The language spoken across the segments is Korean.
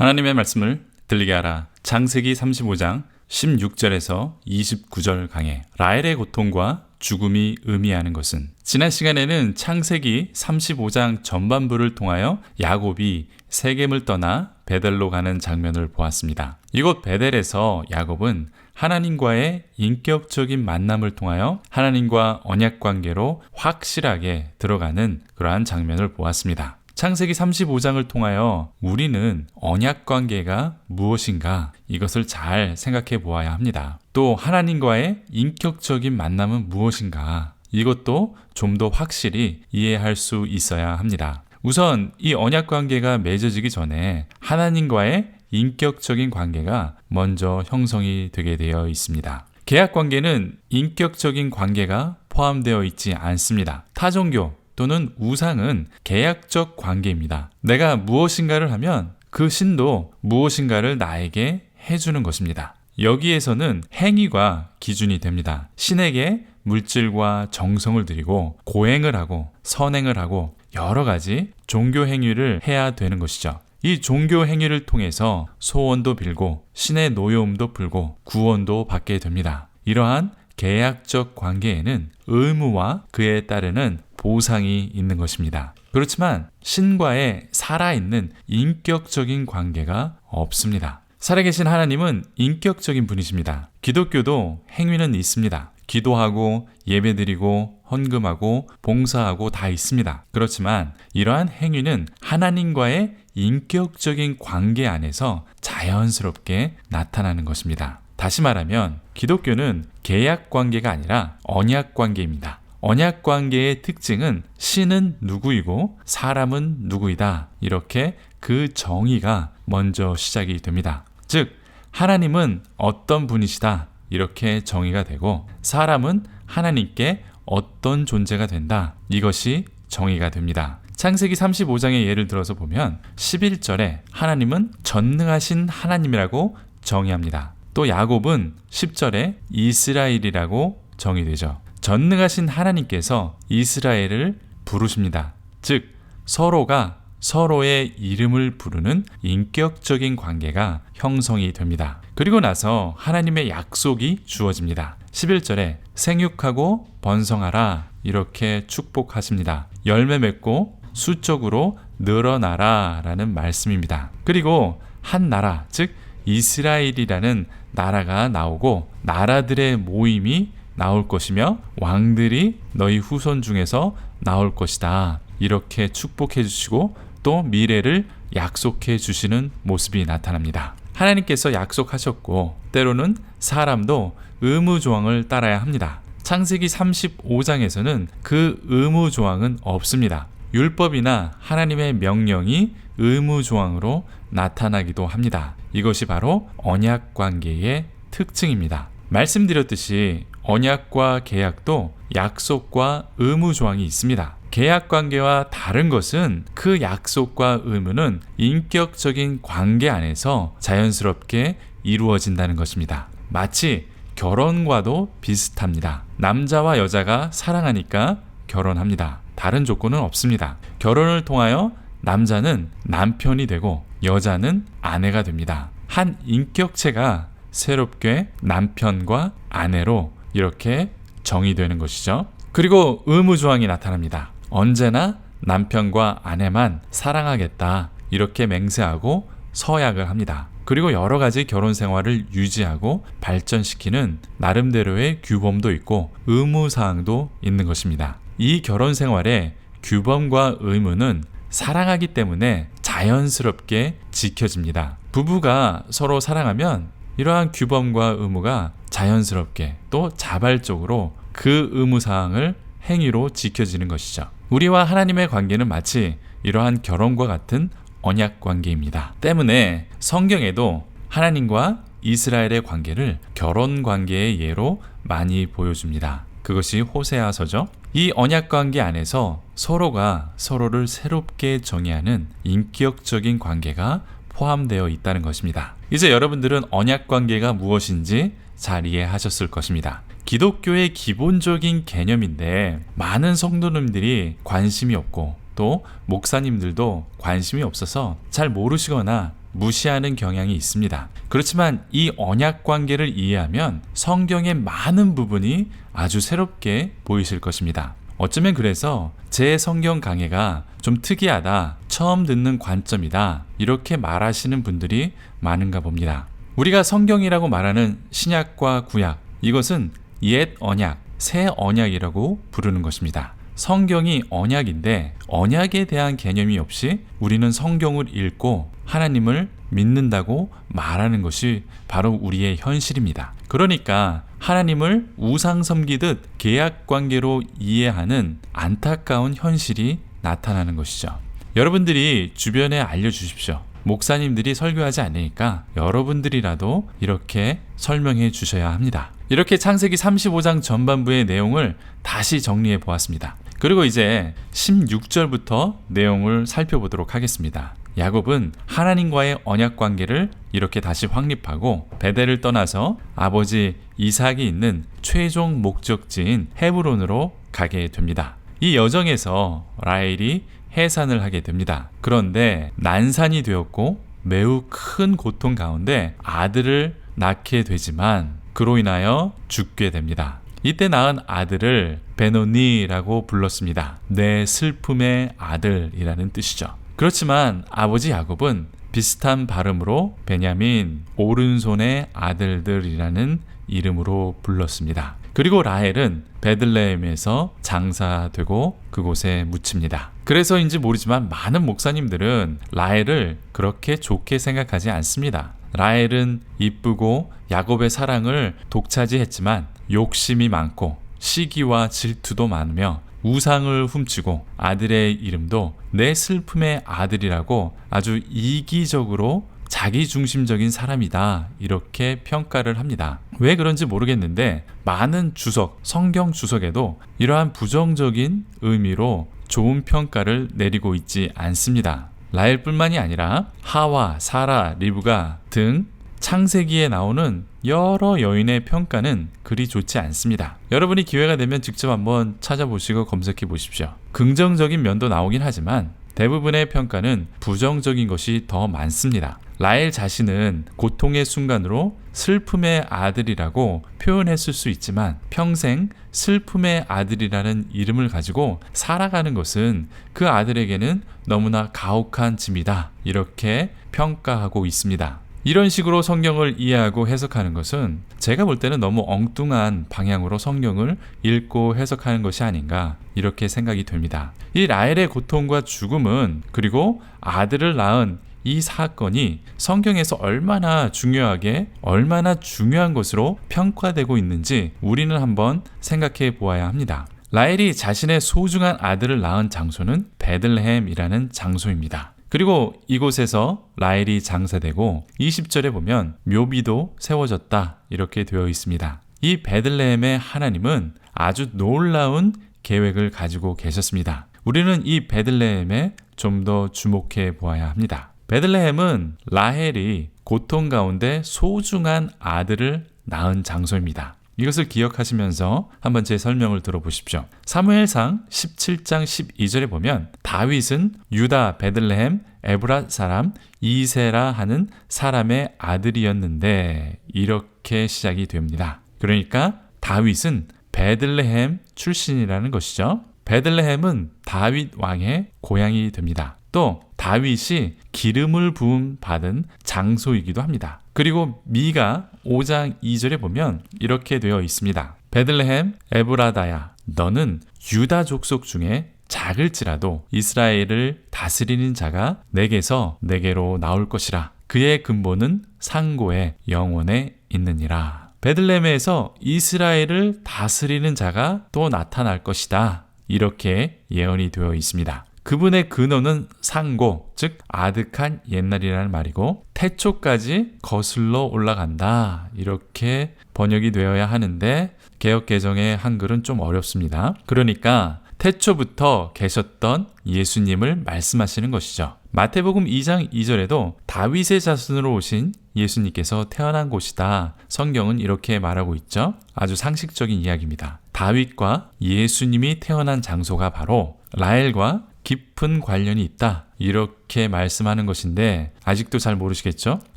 하나님의 말씀을 들리게 하라. 장세기 35장 16절에서 29절 강해. 라헬의 고통과 죽음이 의미하는 것은 지난 시간에는 창세기 35장 전반부를 통하여 야곱이 세겜을 떠나 베델로 가는 장면을 보았습니다. 이곳 베델에서 야곱은 하나님과의 인격적인 만남을 통하여 하나님과 언약 관계로 확실하게 들어가는 그러한 장면을 보았습니다. 창세기 35장을 통하여 우리는 언약 관계가 무엇인가 이것을 잘 생각해 보아야 합니다. 또 하나님과의 인격적인 만남은 무엇인가 이것도 좀 더 확실히 이해할 수 있어야 합니다. 우선 이 언약 관계가 맺어지기 전에 하나님과의 인격적인 관계가 먼저 형성이 되게 되어 있습니다. 계약 관계는 인격적인 관계가 포함되어 있지 않습니다. 타종교 또는 우상은 계약적 관계입니다. 내가 무엇인가를 하면 그 신도 무엇인가를 나에게 해주는 것입니다. 여기에서는 행위가 기준이 됩니다. 신에게 물질과 정성을 드리고 고행을 하고 선행을 하고 여러 가지 종교 행위를 해야 되는 것이죠. 이 종교 행위를 통해서 소원도 빌고 신의 노여움도 풀고 구원도 받게 됩니다. 이러한 계약적 관계에는 의무와 그에 따르는 보상이 있는 것입니다. 그렇지만 신과의 살아있는 인격적인 관계가 없습니다. 살아계신 하나님은 인격적인 분이십니다. 기독교도 행위는 있습니다. 기도하고 예배드리고 헌금하고 봉사하고 다 있습니다. 그렇지만 이러한 행위는 하나님과의 인격적인 관계 안에서 자연스럽게 나타나는 것입니다. 다시 말하면 기독교는 계약 관계가 아니라 언약 관계입니다. 언약 관계의 특징은 신은 누구이고 사람은 누구이다. 이렇게 그 정의가 먼저 시작이 됩니다. 즉, 하나님은 어떤 분이시다. 이렇게 정의가 되고 사람은 하나님께 어떤 존재가 된다. 이것이 정의가 됩니다. 창세기 35장의 예를 들어서 보면 11절에 하나님은 전능하신 하나님이라고 정의합니다. 또 야곱은 10절에 이스라엘이라고 정의되죠. 전능하신 하나님께서 이스라엘을 부르십니다. 즉, 서로가 서로의 이름을 부르는 인격적인 관계가 형성이 됩니다. 그리고 나서 하나님의 약속이 주어집니다. 11절에 생육하고 번성하라 이렇게 축복하십니다. 열매 맺고 수적으로 늘어나라 라는 말씀입니다. 그리고 한 나라, 즉 이스라엘이라는 나라가 나오고 나라들의 모임이 나올 것이며 왕들이 너희 후손 중에서 나올 것이다. 이렇게 축복해 주시고 또 미래를 약속해 주시는 모습이 나타납니다. 하나님께서 약속하셨고 때로는 사람도 의무 조항을 따라야 합니다. 창세기 35장에서는 그 의무 조항은 없습니다. 율법이나 하나님의 명령이 의무 조항으로 나타나기도 합니다. 이것이 바로 언약 관계의 특징입니다. 말씀드렸듯이 언약과 계약도 약속과 의무 조항이 있습니다. 계약 관계와 다른 것은 그 약속과 의무는 인격적인 관계 안에서 자연스럽게 이루어진다는 것입니다. 마치 결혼과도 비슷합니다. 남자와 여자가 사랑하니까 결혼합니다. 다른 조건은 없습니다. 결혼을 통하여 남자는 남편이 되고 여자는 아내가 됩니다. 한 인격체가 새롭게 남편과 아내로 이렇게 정의되는 것이죠. 그리고 의무조항이 나타납니다. 언제나 남편과 아내만 사랑하겠다. 이렇게 맹세하고 서약을 합니다. 그리고 여러 가지 결혼 생활을 유지하고 발전시키는 나름대로의 규범도 있고 의무사항도 있는 것입니다. 이 결혼 생활의 규범과 의무는 사랑하기 때문에 자연스럽게 지켜집니다. 부부가 서로 사랑하면 이러한 규범과 의무가 자연스럽게 또 자발적으로 그 의무사항을 행위로 지켜지는 것이죠. 우리와 하나님의 관계는 마치 이러한 결혼과 같은 언약 관계입니다. 때문에 성경에도 하나님과 이스라엘의 관계를 결혼 관계의 예로 많이 보여줍니다. 그것이 호세아서죠. 이 언약 관계 안에서 서로가 서로를 새롭게 정의하는 인격적인 관계가 포함되어 있다는 것입니다. 이제 여러분들은 언약 관계가 무엇인지 잘 이해하셨을 것입니다. 기독교의 기본적인 개념인데 많은 성도님들이 관심이 없고 또 목사님들도 관심이 없어서 잘 모르시거나 무시하는 경향이 있습니다. 그렇지만 이 언약 관계를 이해하면 성경의 많은 부분이 아주 새롭게 보이실 것입니다. 어쩌면 그래서 제 성경 강해가 좀 특이하다, 처음 듣는 관점이다, 이렇게 말하시는 분들이 많은가 봅니다. 우리가 성경이라고 말하는 신약과 구약, 이것은 옛 언약, 새 언약이라고 부르는 것입니다. 성경이 언약인데 언약에 대한 개념이 없이 우리는 성경을 읽고 하나님을 믿는다고 말하는 것이 바로 우리의 현실입니다. 그러니까 하나님을 우상 섬기듯 계약 관계로 이해하는 안타까운 현실이 나타나는 것이죠. 여러분들이 주변에 알려주십시오. 목사님들이 설교하지 않으니까 여러분들이라도 이렇게 설명해 주셔야 합니다. 이렇게 창세기 35장 전반부의 내용을 다시 정리해 보았습니다. 그리고 이제 16절부터 내용을 살펴보도록 하겠습니다. 야곱은 하나님과의 언약 관계를 이렇게 다시 확립하고 베델을 떠나서 아버지 이삭이 있는 최종 목적지인 헤브론으로 가게 됩니다. 이 여정에서 라헬이 해산을 하게 됩니다. 그런데 난산이 되었고 매우 큰 고통 가운데 아들을 낳게 되지만 그로 인하여 죽게 됩니다. 이때 낳은 아들을 베노니라고 불렀습니다. 내 슬픔의 아들이라는 뜻이죠. 그렇지만 아버지 야곱은 비슷한 발음으로 베냐민 오른손의 아들들이라는 이름으로 불렀습니다. 그리고 라헬은 베들레헴에서 장사되고 그곳에 묻힙니다. 그래서인지 모르지만 많은 목사님들은 라헬을 그렇게 좋게 생각하지 않습니다. 라헬은 이쁘고 야곱의 사랑을 독차지했지만 욕심이 많고 시기와 질투도 많으며 우상을 훔치고 아들의 이름도 내 슬픔의 아들이라고 아주 이기적으로 자기 중심적인 사람이다. 이렇게 평가를 합니다. 왜 그런지 모르겠는데 많은 주석, 성경 주석에도 이러한 부정적인 의미로 좋은 평가를 내리고 있지 않습니다. 라헬뿐만이 아니라 하와, 사라, 리브가 등 창세기에 나오는 여러 여인의 평가는 그리 좋지 않습니다. 여러분이 기회가 되면 직접 한번 찾아보시고 검색해 보십시오. 긍정적인 면도 나오긴 하지만 대부분의 평가는 부정적인 것이 더 많습니다. 라엘 자신은 고통의 순간으로 슬픔의 아들이라고 표현했을 수 있지만 평생 슬픔의 아들이라는 이름을 가지고 살아가는 것은 그 아들에게는 너무나 가혹한 짐이다. 이렇게 평가하고 있습니다. 이런 식으로 성경을 이해하고 해석하는 것은 제가 볼 때는 너무 엉뚱한 방향으로 성경을 읽고 해석하는 것이 아닌가 이렇게 생각이 됩니다. 이 라헬의 고통과 죽음은 그리고 아들을 낳은 이 사건이 성경에서 얼마나 중요하게 얼마나 중요한 것으로 평가되고 있는지 우리는 한번 생각해 보아야 합니다. 라헬이 자신의 소중한 아들을 낳은 장소는 베들레헴이라는 장소입니다. 그리고 이곳에서 라헬이 장사되고 20절에 보면 묘비도 세워졌다 이렇게 되어 있습니다. 이 베들레헴의 하나님은 아주 놀라운 계획을 가지고 계셨습니다. 우리는 이 베들레헴에 좀 더 주목해 보아야 합니다. 베들레헴은 라헬이 고통 가운데 소중한 아들을 낳은 장소입니다. 이것을 기억하시면서 한번 제 설명을 들어보십시오. 사무엘상 17장 12절에 보면 다윗은 유다 베들레헴 에브라 사람 이세라 하는 사람의 아들이었는데 이렇게 시작이 됩니다. 그러니까 다윗은 베들레헴 출신이라는 것이죠. 베들레헴은 다윗 왕의 고향이 됩니다. 또 다윗이 기름을 부음 받은 장소이기도 합니다. 그리고 미가 5장 2절에 보면 이렇게 되어 있습니다. 베들레헴 에브라다야 너는 유다 족속 중에 작을지라도 이스라엘을 다스리는 자가 내게서 내게로 나올 것이라 그의 근본은 상고의 영원에 있느니라. 베들레헴에서 이스라엘을 다스리는 자가 또 나타날 것이다. 이렇게 예언이 되어 있습니다. 그분의 근원은 상고, 즉 아득한 옛날이라는 말이고 태초까지 거슬러 올라간다. 이렇게 번역이 되어야 하는데 개혁 개정의 한글은 좀 어렵습니다. 그러니까 태초부터 계셨던 예수님을 말씀하시는 것이죠. 마태복음 2장 2절에도 다윗의 자손으로 오신 예수님께서 태어난 곳이다. 성경은 이렇게 말하고 있죠. 아주 상식적인 이야기입니다. 다윗과 예수님이 태어난 장소가 바로 라헬과 깊은 관련이 있다. 이렇게 말씀하는 것인데 아직도 잘 모르시겠죠?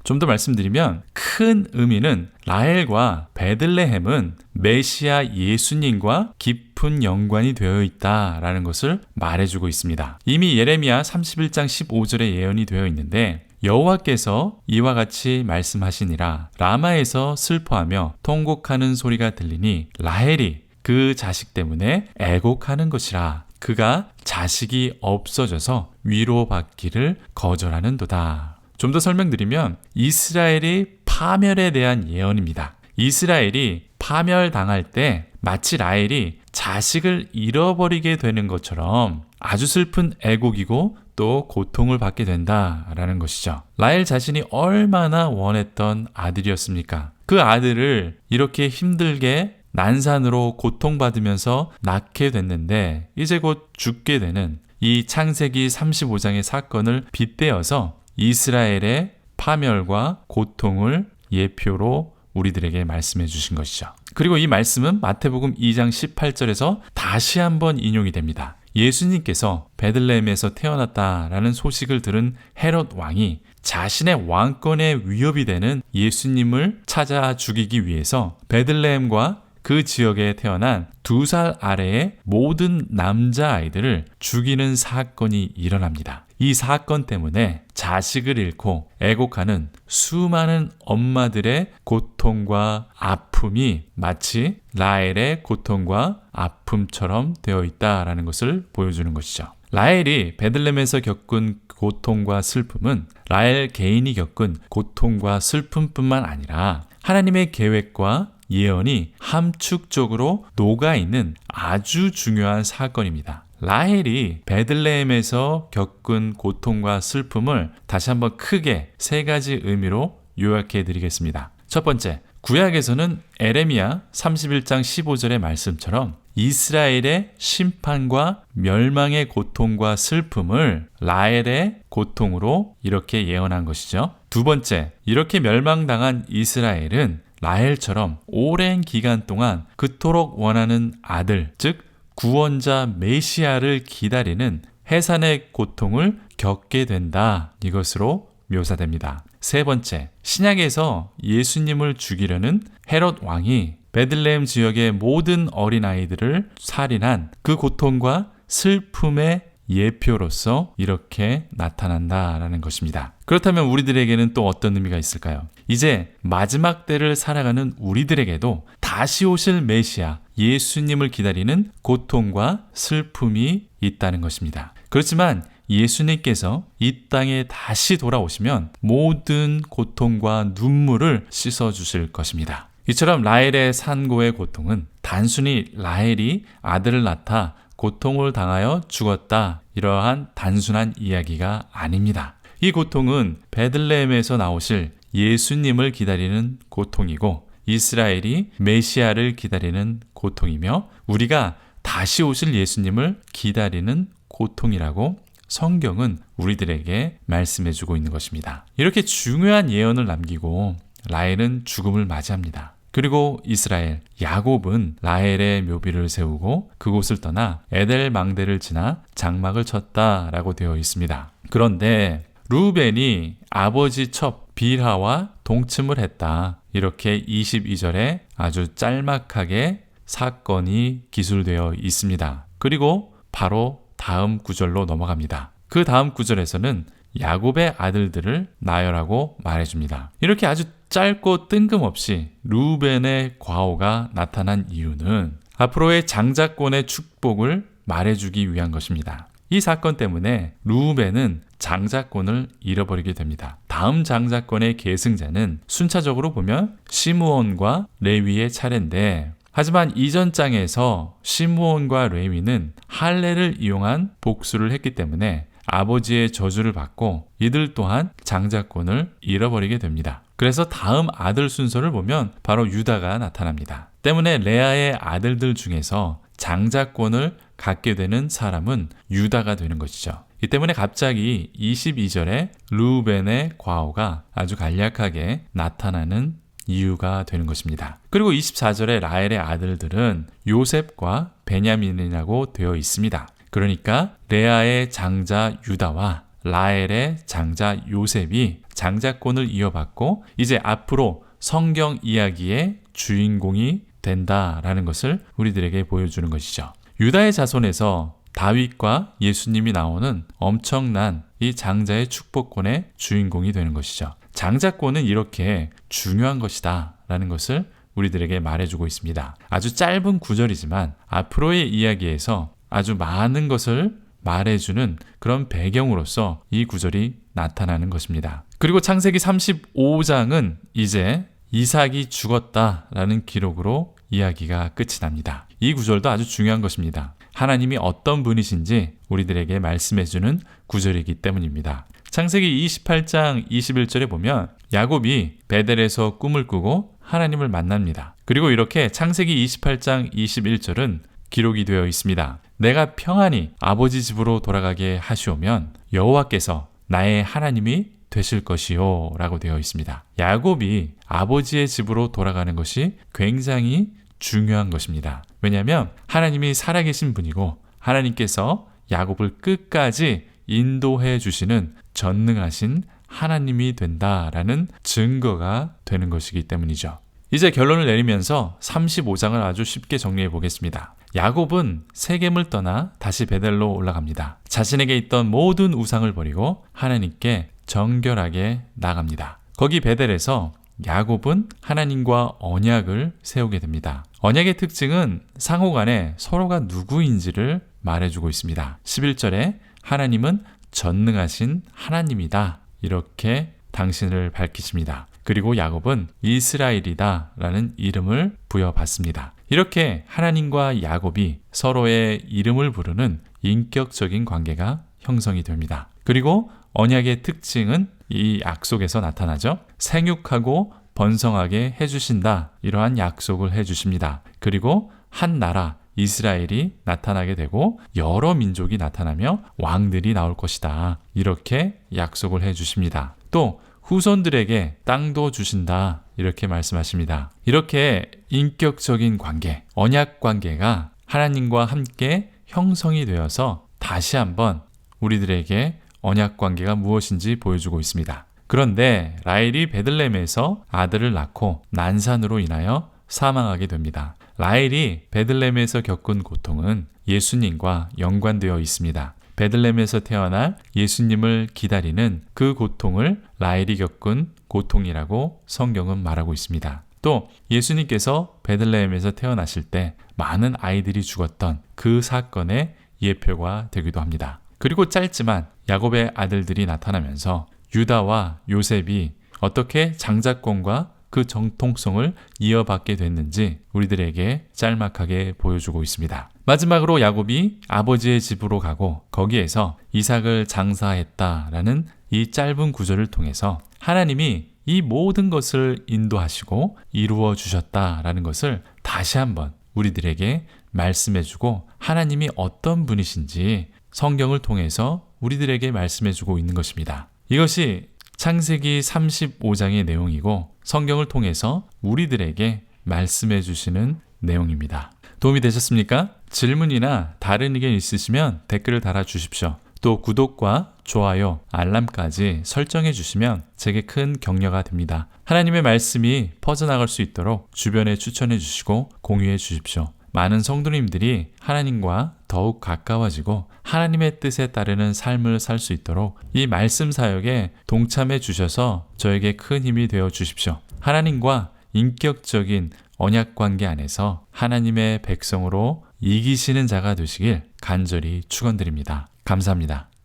좀 더 말씀드리면 큰 의미는 라헬과 베들레헴은 메시아 예수님과 깊은 연관이 되어 있다라는 것을 말해주고 있습니다. 이미 예레미야 31장 15절에 예언이 되어 있는데 여호와께서 이와 같이 말씀하시니라 라마에서 슬퍼하며 통곡하는 소리가 들리니 라헬이 그 자식 때문에 애곡하는 것이라 그가 자식이 없어져서 위로받기를 거절하는도다. 좀 더 설명드리면 이스라엘이 파멸에 대한 예언입니다. 이스라엘이 파멸당할 때 마치 라헬이 자식을 잃어버리게 되는 것처럼 아주 슬픈 애곡이고 또 고통을 받게 된다라는 것이죠. 라헬 자신이 얼마나 원했던 아들이었습니까? 그 아들을 이렇게 힘들게 난산으로 고통받으면서 낳게 됐는데 이제 곧 죽게 되는 이 창세기 35장의 사건을 빗대어서 이스라엘의 파멸과 고통을 예표로 우리들에게 말씀해 주신 것이죠. 그리고 이 말씀은 마태복음 2장 18절에서 다시 한번 인용이 됩니다. 예수님께서 베들레헴에서 태어났다라는 소식을 들은 헤롯 왕이 자신의 왕권에 위협이 되는 예수님을 찾아 죽이기 위해서 베들레헴과 그 지역에 태어난 두 살 아래의 모든 남자아이들을 죽이는 사건이 일어납니다. 이 사건 때문에 자식을 잃고 애곡하는 수많은 엄마들의 고통과 아픔이 마치 라헬의 고통과 아픔처럼 되어 있다라는 것을 보여주는 것이죠. 라헬이 베들렘에서 겪은 고통과 슬픔은 라헬 개인이 겪은 고통과 슬픔뿐만 아니라 하나님의 계획과 예언이 함축적으로 녹아있는 아주 중요한 사건입니다. 라헬이 베들레헴에서 겪은 고통과 슬픔을 다시 한번 크게 세 가지 의미로 요약해 드리겠습니다. 첫 번째, 구약에서는 에레미야 31장 15절의 말씀처럼 이스라엘의 심판과 멸망의 고통과 슬픔을 라헬의 고통으로 이렇게 예언한 것이죠. 두 번째, 이렇게 멸망당한 이스라엘은 라헬처럼 오랜 기간 동안 그토록 원하는 아들, 즉 구원자 메시아를 기다리는 해산의 고통을 겪게 된다. 이것으로 묘사됩니다. 세 번째, 신약에서 예수님을 죽이려는 헤롯 왕이 베들레헴 지역의 모든 어린아이들을 살인한 그 고통과 슬픔의 예표로서 이렇게 나타난다라는 것입니다. 그렇다면 우리들에게는 또 어떤 의미가 있을까요? 이제 마지막 때를 살아가는 우리들에게도 다시 오실 메시아 예수님을 기다리는 고통과 슬픔이 있다는 것입니다. 그렇지만 예수님께서 이 땅에 다시 돌아오시면 모든 고통과 눈물을 씻어 주실 것입니다. 이처럼 라헬의 산고의 고통은 단순히 라헬이 아들을 낳다 고통을 당하여 죽었다. 이러한 단순한 이야기가 아닙니다. 이 고통은 베들레헴에서 나오실 예수님을 기다리는 고통이고 이스라엘이 메시아를 기다리는 고통이며 우리가 다시 오실 예수님을 기다리는 고통이라고 성경은 우리들에게 말씀해 주고 있는 것입니다. 이렇게 중요한 예언을 남기고 라헬은 죽음을 맞이합니다. 그리고 이스라엘 야곱은 라헬의 묘비를 세우고 그곳을 떠나 에델 망대를 지나 장막을 쳤다라고 되어 있습니다. 그런데 루벤이 아버지 첩 빌하와 동침을 했다. 이렇게 22절에 아주 짤막하게 사건이 기술되어 있습니다. 그리고 바로 다음 구절로 넘어갑니다. 그 다음 구절에서는 야곱의 아들들을 나열하고 말해줍니다. 이렇게 아주 짧고 뜬금없이 루벤의 과오가 나타난 이유는 앞으로의 장자권의 축복을 말해주기 위한 것입니다. 이 사건 때문에 루벤은 장자권을 잃어버리게 됩니다. 다음 장자권의 계승자는 순차적으로 보면 시므온과 레위의 차례인데 하지만 이전 장에서 시므온과 레위는 할례를 이용한 복수를 했기 때문에 아버지의 저주를 받고 이들 또한 장자권을 잃어버리게 됩니다. 그래서 다음 아들 순서를 보면 바로 유다가 나타납니다. 때문에 레아의 아들들 중에서 장자권을 갖게 되는 사람은 유다가 되는 것이죠. 이 때문에 갑자기 22절에 루벤의 과오가 아주 간략하게 나타나는 이유가 되는 것입니다. 그리고 24절에 라헬의 아들들은 요셉과 베냐민이라고 되어 있습니다. 그러니까 레아의 장자 유다와 라헬의 장자 요셉이 장자권을 이어받고 이제 앞으로 성경 이야기의 주인공이 된다라는 것을 우리들에게 보여주는 것이죠. 유다의 자손에서 다윗과 예수님이 나오는 엄청난 이 장자의 축복권의 주인공이 되는 것이죠. 장자권은 이렇게 중요한 것이다 라는 것을 우리들에게 말해주고 있습니다. 아주 짧은 구절이지만 앞으로의 이야기에서 아주 많은 것을 말해주는 그런 배경으로서 이 구절이 나타나는 것입니다. 그리고 창세기 35장은 이제 이삭이 죽었다라는 기록으로 이야기가 끝이 납니다. 이 구절도 아주 중요한 것입니다. 하나님이 어떤 분이신지 우리들에게 말씀해주는 구절이기 때문입니다. 창세기 28장 21절에 보면 야곱이 베델에서 꿈을 꾸고 하나님을 만납니다. 그리고 이렇게 창세기 28장 21절은 기록이 되어 있습니다. 내가 평안히 아버지 집으로 돌아가게 하시오면 여호와께서 나의 하나님이 되실 것이요 라고 되어 있습니다. 야곱이 아버지의 집으로 돌아가는 것이 굉장히 중요한 것입니다. 왜냐하면 하나님이 살아계신 분이고 하나님께서 야곱을 끝까지 인도해 주시는 전능하신 하나님이 된다라는 증거가 되는 것이기 때문이죠. 이제 결론을 내리면서 35장을 아주 쉽게 정리해 보겠습니다. 야곱은 세겜을 떠나 다시 베델로 올라갑니다. 자신에게 있던 모든 우상을 버리고 하나님께 정결하게 나갑니다. 거기 베델에서 야곱은 하나님과 언약을 세우게 됩니다. 언약의 특징은 상호 간에 서로가 누구인지를 말해주고 있습니다. 11절에 하나님은 전능하신 하나님이다. 이렇게 당신을 밝히십니다. 그리고 야곱은 이스라엘이다 라는 이름을 부여받습니다. 이렇게 하나님과 야곱이 서로의 이름을 부르는 인격적인 관계가 형성이 됩니다. 그리고 언약의 특징은 이 약속에서 나타나죠. 생육하고 번성하게 해주신다. 이러한 약속을 해주십니다. 그리고 한 나라, 이스라엘이 나타나게 되고 여러 민족이 나타나며 왕들이 나올 것이다. 이렇게 약속을 해 주십니다. 또 후손들에게 땅도 주신다. 이렇게 말씀하십니다. 이렇게 인격적인 관계, 언약 관계가 하나님과 함께 형성이 되어서 다시 한번 우리들에게 언약 관계가 무엇인지 보여주고 있습니다. 그런데 라헬이 베들렘에서 아들을 낳고 난산으로 인하여 사망하게 됩니다. 라헬이 베들렘에서 겪은 고통은 예수님과 연관되어 있습니다. 베들렘에서 태어날 예수님을 기다리는 그 고통을 라헬이 겪은 고통이라고 성경은 말하고 있습니다. 또 예수님께서 베들레헴에서 태어나실 때 많은 아이들이 죽었던 그 사건의 예표가 되기도 합니다. 그리고 짧지만 야곱의 아들들이 나타나면서 유다와 요셉이 어떻게 장자권과 그 정통성을 이어받게 됐는지 우리들에게 짤막하게 보여주고 있습니다. 마지막으로 야곱이 아버지의 집으로 가고 거기에서 이삭을 장사했다라는 이 짧은 구절을 통해서 하나님이 이 모든 것을 인도하시고 이루어 주셨다라는 것을 다시 한번 우리들에게 말씀해주고 하나님이 어떤 분이신지 성경을 통해서 우리들에게 말씀해주고 있는 것입니다. 이것이 창세기 35장의 내용이고 성경을 통해서 우리들에게 말씀해 주시는 내용입니다. 도움이 되셨습니까? 질문이나 다른 의견 있으시면 댓글을 달아 주십시오. 또 구독과 좋아요, 알람까지 설정해 주시면 제게 큰 격려가 됩니다. 하나님의 말씀이 퍼져나갈 수 있도록 주변에 추천해 주시고 공유해 주십시오. 많은 성도님들이 하나님과 더욱 가까워지고 하나님의 뜻에 따르는 삶을 살 수 있도록 이 말씀 사역에 동참해 주셔서 저에게 큰 힘이 되어 주십시오. 하나님과 인격적인 언약 관계 안에서 하나님의 백성으로 이기시는 자가 되시길 간절히 축원드립니다. 감사합니다.